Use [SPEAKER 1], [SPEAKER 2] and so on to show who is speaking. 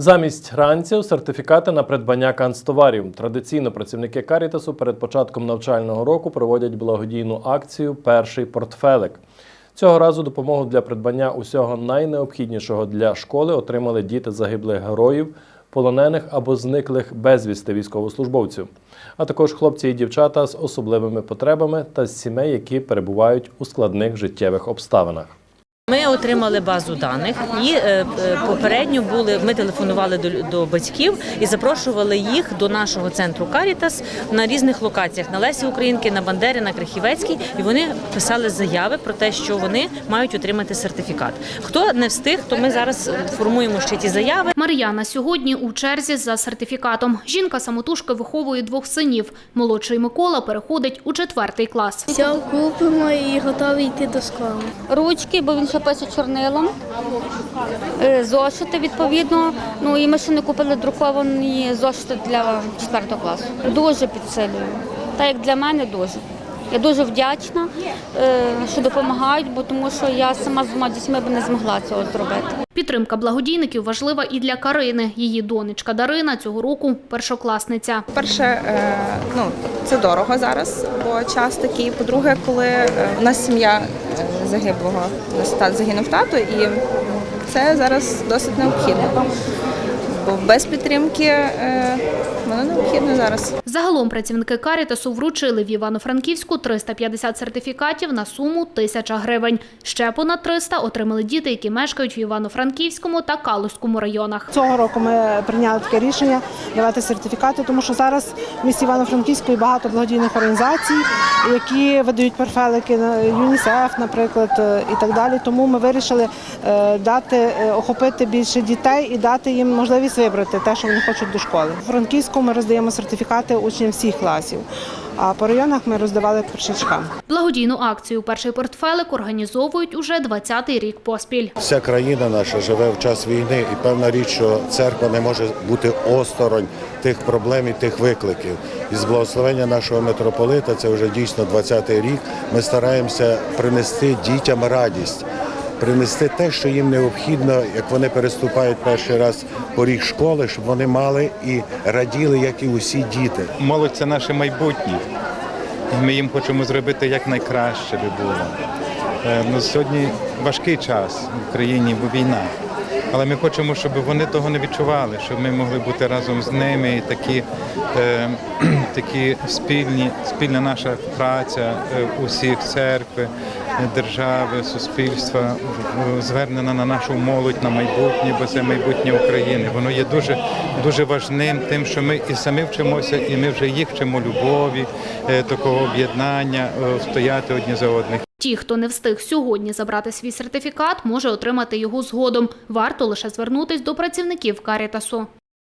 [SPEAKER 1] Замість ранців сертифікати на придбання канцтоварів. Традиційно працівники Карітасу перед початком навчального року проводять благодійну акцію Перший портфелик. Цього разу допомогу для придбання усього найнеобхіднішого для школи отримали діти загиблих героїв, полонених або зниклих безвісти військовослужбовців, а також хлопці і дівчата з особливими потребами та з сімей, які перебувають у складних життєвих обставинах.
[SPEAKER 2] Ми отримали базу даних і е, е, попередньо були. Ми телефонували до, до батьків і запрошували їх до нашого центру Карітас на різних локаціях на Лесі Українки, на Бандері, на Крихівецькій. І вони писали заяви про те, що вони мають отримати сертифікат. Хто не встиг, то ми зараз формуємо ще ті заяви.
[SPEAKER 3] Мар'яна сьогодні у черзі за сертифікатом. Жінка самотужки виховує двох синів. Молодший Микола переходить у четвертий клас.
[SPEAKER 4] Все купимо і готові йти до школи.
[SPEAKER 5] ручки, бо він ще пише чорнилом, е, зошити відповідно. Ну і ми ще не купили друковані зошити для 4 класу. Дуже підсилюю. Так як для мене дуже. Я дуже вдячна, е, що допомагають, бо тому що я сама з двома дітьми б не змогла цього зробити.
[SPEAKER 3] Підтримка благодійників важлива і для Карини. Її донечка Дарина цього року першокласниця.
[SPEAKER 6] Перше, е, ну це дорого зараз, бо час такий. По-друге, коли е, у нас сім'я е, загиблого, у нас загинув тато, і це зараз досить необхідно. Бо без підтримки е, воно необхідно зараз.
[SPEAKER 3] Загалом працівники Карітасу вручили в Івано-Франківську 350 сертифікатів на суму 1000 гривень. Ще понад 300 отримали діти, які мешкають в Івано-Франківському та Калузькому районах.
[SPEAKER 7] Цього року ми прийняли таке рішення давати сертифікати, тому що зараз в місті Івано-Франківську є багато благодійних організацій, які видають перфелики на ЮНІСЕФ, наприклад, е, і так далі. Тому ми вирішили е, дати охопити більше дітей і дати їм можливість вибрати те, що вони хочуть до школи. У Франківську ми роздаємо сертифікати учням всіх класів, а по районах ми роздавали першачкам.
[SPEAKER 3] Благодійну акцію Перший портфелик організовують уже 20-й рік поспіль.
[SPEAKER 8] Вся країна наша живе в час війни, і певна річ, що церква не може бути осторонь тих проблем і тих викликів. І з благословення нашого митрополита, це вже дійсно 20-й рік. Ми стараємося принести дітям радість, принести те, що їм необхідно, як вони переступають перший раз поріг школи, щоб вони мали і раділи, як і усі діти.
[SPEAKER 9] Молодь це наше майбутнє. Ми їм хочемо зробити якнайкраще би було. Е, Ну, сьогодні важкий час в Україні, бо війна. Але ми хочемо, щоб вони того не відчували, щоб ми могли бути разом з ними. І такі, е, такі спільні, спільна наша праця е, усіх церкви, держави, суспільства звернена на нашу молодь, на майбутнє, бо це майбутнє України. Воно є дуже, дуже важним тим, що ми і самі вчимося, і ми вже їх вчимо любові, е, такого об'єднання, е, стояти одні за одних.
[SPEAKER 3] Ті, хто не встиг сьогодні забрати свій сертифікат, може отримати його згодом. Варто лише звернутись до працівників Карітасу.